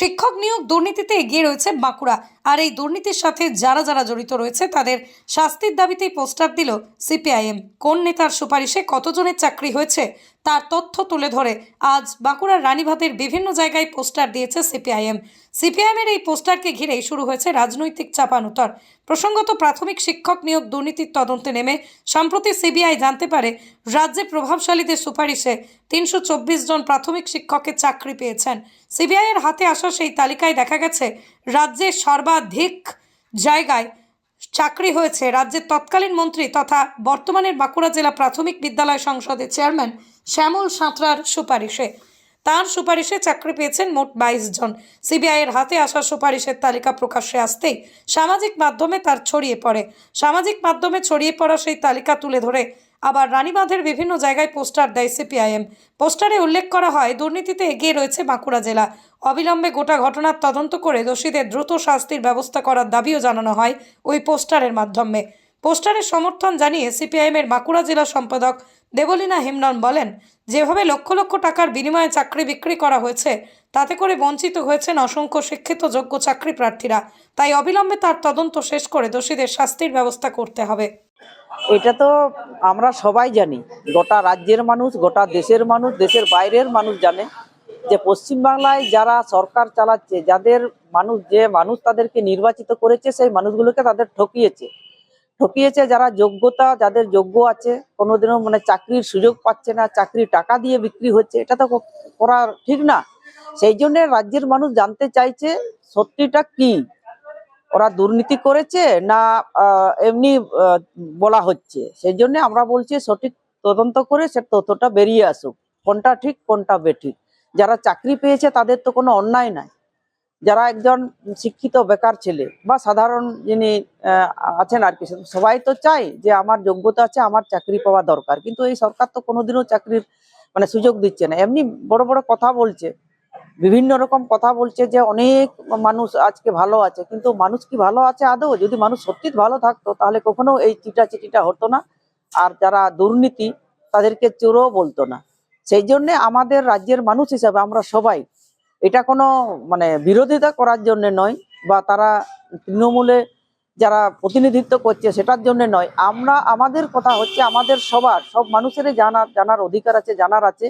শিক্ষক নিয়োগ দুর্নীতিতে এগিয়ে রয়েছে বাঁকুড়া। আর এই দুর্নীতির সাথে যারা যারা জড়িত রয়েছে, তাদের শাস্তির দাবিতেই পোস্টার দিল সিপিআইএম। কোন নেতার সুপারিশে কতজনের চাকরি হয়েছে, তার তথ্য তুলে ধরে আজ বাঁকুড়ার রানীভাতের বিভিন্ন জায়গায় পোস্টার দিয়েছে সিপিআইএম। সিপিআইএমের এই পোস্টারকে ঘিরেই শুরু হয়েছে রাজনৈতিক চাপানুতর। প্রসঙ্গত প্রাথমিক শিক্ষক নিয়োগ দুর্নীতির তদন্তে নেমে সম্প্রতি সিবিআই জানতে পারে, রাজ্যে প্রভাবশালীদের সুপারিশে তিনশো চব্বিশ জন প্রাথমিক শিক্ষকের চাকরি পেয়েছেন। সিবিআইয়ের হাতে আসা সেই তালিকায় দেখা গেছে, রাজ্যে সর্বাধিক জায়গায় চাকরি হয়েছে। রাজ্যের তৎকালীন মন্ত্রী তথা বর্তমানের বাঁকুড়া জেলা প্রাথমিক বিদ্যালয় সংসদের চেয়ারম্যান শ্যামল সাঁতরার সুপারিশে। তার সুপারিশে চাকরি পেয়েছেন মোট বাইশ জন। সিবিআইয়ের হাতে আসা সুপারিশের তালিকা প্রকাশ্যে আসতেই সামাজিক মাধ্যমে তার ছড়িয়ে পড়ে। সামাজিক মাধ্যমে ছড়িয়ে পড়া সেই তালিকা তুলে ধরে আবার রানীবাঁধের বিভিন্ন জায়গায় পোস্টার দেয় সিপিআইএম। পোস্টারে উল্লেখ করা হয়, দুর্নীতিতে এগিয়ে রয়েছে বাঁকুড়া জেলা। অবিলম্বে গোটা ঘটনার তদন্ত করে দোষীদের দ্রুত শাস্তির ব্যবস্থা করার দাবিও জানানো হয় ওই পোস্টারের মাধ্যমে। পোস্টারের সমর্থন জানিয়ে সিপিআইএমের বাঁকুড়া জেলা সম্পাদক দেবলীনা হেমনন বলেন, যেভাবে লক্ষ লক্ষ টাকার বিনিময়ে চাকরি বিক্রি করা হয়েছে, তাতে করে বঞ্চিত হয়েছেন অসংখ্য শিক্ষিত যোগ্য চাকরি প্রার্থীরা। তাই অবিলম্বে তার তদন্ত শেষ করে দোষীদের শাস্তির ব্যবস্থা করতে হবে। এটা তো আমরা সবাই জানি, গোটা রাজ্যের মানুষ, গোটা দেশের মানুষ, দেশের বাইরের মানুষ জানে যে পশ্চিমবাংলায় যারা সরকার চালাচ্ছে, যাদের মানুষ, যে মানুষ তাদেরকে নির্বাচিত করেছে, সেই মানুষগুলোকে তাদের ঠকিয়েছে। ঠকিয়েছে, যারা যোগ্যতা, যাদের যোগ্য আছে, কোনোদিনও মানে চাকরির সুযোগ পাচ্ছে না চাকরি টাকা দিয়ে বিক্রি হচ্ছে, এটা তো করা ঠিক না। সেই জন্য রাজ্যের মানুষ জানতে চাইছে, সত্যিটা কি? ওরা দুর্নীতি করেছে না এমনি বলা হচ্ছে? সেই জন্য আমরা বলছি, সঠিক তদন্ত করে সে তথ্যটা বেরিয়ে আসুক। কোনটা ঠিক, কোনটা বেঠিক? যারা চাকরি পেয়েছে, তাদের তো কোনো অন্যায় নাই। যারা একজন শিক্ষিত বেকার ছেলে বা সাধারণ যিনি আছেন আর কি, সবাই তো চাই যে আমার যোগ্যতা আছে, আমার চাকরি পাওয়া দরকার। কিন্তু এই সরকার তো কোনোদিনও চাকরির মানে সুযোগ দিচ্ছে না। এমনি বড় বড় কথা বলছে, বিভিন্ন রকম কথা বলছে যে অনেক মানুষ আজকে ভালো আছে, কিন্তু মানুষ কি ভালো আছে আদৌ? যদি মানুষ সত্যি ভালো থাকতো, তাহলে কখনো এই চিটা চিটিটা হতো না। আর যারা দুর্নীতি, তাদেরকে চোরও বলতো না। সেই জন্যে আমাদের রাজ্যের মানুষ হিসাবে আমরা সবাই এটা কোনো মানে বিরোধিতা করার জন্য নয় বা তারা তৃণমূলে যারা প্রতিনিধিত্ব করছে সেটার জন্য নয়। আমরা, আমাদের কথা হচ্ছে আমাদের সবার, সব মানুষেরই জানার জানার অধিকার আছে, জানার আছে।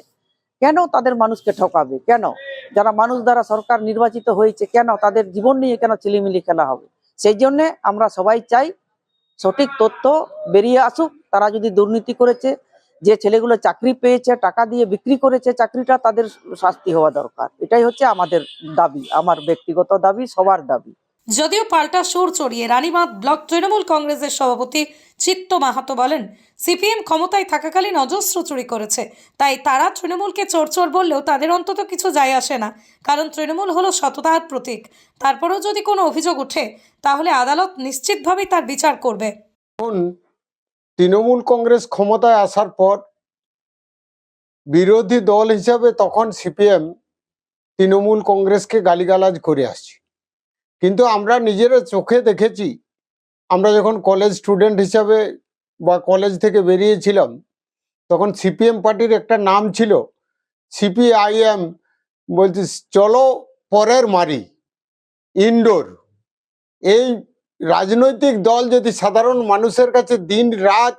কেন তাদের মানুষকে ঠকাবে? কেন? যারা মানুষ দ্বারা সরকার নির্বাচিত হয়েছে, কেন তাদের জীবন নিয়ে কেন চিলিমিলি খেলা হবে? সেই জন্যে আমরা সবাই চাই সঠিক তথ্য বেরিয়ে আসুক। তারা যদি দুর্নীতি করেছে যে ছেলেগুলো চাকরি পেয়েছে টাকা দিয়ে বিক্রি করেছে চাকরিটা তাদের শাস্তি হওয়া দরকার। এটাই হচ্ছে আমাদের দাবি আমার ব্যক্তিগত দাবি সবার দাবি। যদিও পাল্টা সুর চড়িয়ে রানীবাঁধ ব্লক তৃণমূল কংগ্রেসের সভাপতি চিত্ত মাহাতো বলেন সিপিএম ক্ষমতায় থাকাকালীন অজস্র চুরি করেছে তাই তারা তৃণমূলকে চোর চোর বললেও তাদের অন্তত কিছু যায় আসে না কারণ তৃণমূল হলো সততার প্রতীক। তারপরেও যদি কোনো অভিযোগ ওঠে তাহলে আদালত নিশ্চিতভাবেই তার বিচার করবে। তৃণমূল কংগ্রেস ক্ষমতায় আসার পর বিরোধী দল হিসাবে তখন সিপিএম তৃণমূল কংগ্রেসকে গালিগালাজ করে আসছে। কিন্তু আমরা নিজেরা চোখে দেখেছি, আমরা যখন কলেজ স্টুডেন্ট হিসাবে বা কলেজ থেকে বেরিয়েছিলাম, তখন সিপিএম পার্টির একটা নাম ছিল, সিপিআইএম, বলছে, চলো পরের মারি ইনডোর এই রাজনৈতিক দল যদি সাধারণ মানুষের কাছে দিন রাত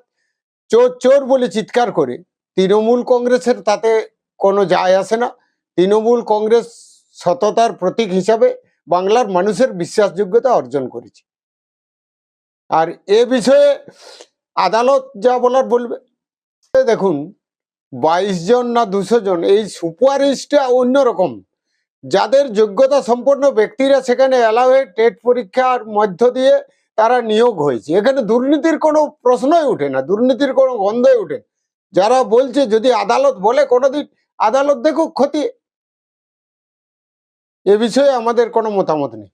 চোর চোর বলে চিৎকার করে, তৃণমূল কংগ্রেসের তাতে কোনো যায় আসে না। তৃণমূল কংগ্রেস সততার প্রতীক হিসাবে বাংলার মানুষের বিশ্বাসযোগ্যতা অর্জন করেছে। আর এ বিষয়ে আদালত যা বলার বলবে দেখুন, বাইশ জন না দুশো জন, এই সুপারিশটা অন্যরকম। যাদের যোগ্যতা সম্পন্ন ব্যক্তিরা সেখানে অ্যালাউ টেট পরীক্ষার মধ্য দিয়ে তারা নিয়োগ হয়েছে। এখানে দুর্নীতির কোনো প্রশ্নই উঠে না, দুর্নীতির কোনো গন্ধই উঠে যারা বলছে যদি আদালত বলে কোনোদিন, আদালত দেখুক ক্ষতি। এ বিষয়ে আমাদের কোনো মতামত নেই।